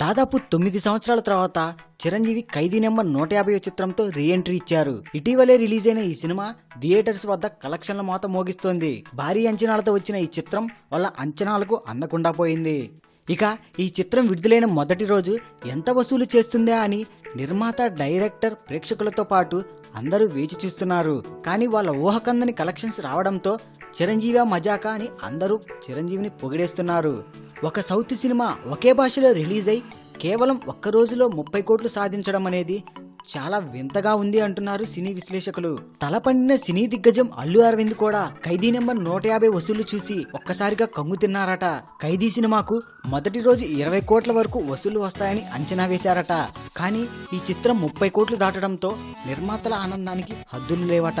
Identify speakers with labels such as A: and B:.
A: దాదాపు తొమ్మిది సంవత్సరాల తర్వాత చిరంజీవి ఖైదీ నెంబర్ నూట యాభై చిత్రంతో రీ ఎంట్రీ ఇచ్చారు. ఇటీవలే రిలీజ్ అయిన ఈ సినిమా థియేటర్స్ వద్ద కలెక్షన్ల మోత మోగిస్తోంది. భారీ అంచనాలతో వచ్చిన ఈ చిత్రం వాళ్ళ అంచనాలకు అందకుండా పోయింది. ఇక ఈ చిత్రం విడుదలైన మొదటి రోజు ఎంత వసూలు చేస్తుందా అని నిర్మాత డైరెక్టర్ ప్రేక్షకులతో పాటు అందరూ వేచి చూస్తున్నారు. కానీ వాళ్ళ ఊహకందని కలెక్షన్స్ రావడంతో చిరంజీవి మజాకా అని అందరూ చిరంజీవిని పొగిడేస్తున్నారు. ఒక సౌత్ సినిమా ఒకే భాషలో రిలీజ్ అయి కేవలం ఒక్క రోజులో ముప్పై కోట్లు సాధించడం అనేది చాలా వింతగా ఉంది అంటున్నారు సినీ విశ్లేషకులు. తలపండిన సినీ దిగ్గజం అల్లు అరవింద్ కూడా ఖైదీ నెంబర్ నూట యాభై వసూలు చూసి ఒక్కసారిగా కంగు తిన్నారట. ఖైదీ సినిమాకు మొదటి రోజు ఇరవై కోట్ల వరకు వసూళ్ళు వస్తాయని అంచనా వేశారట. కానీ ఈ చిత్రం ముప్పై కోట్లు దాటడంతో నిర్మాతల ఆనందానికి హద్దులు లేవట.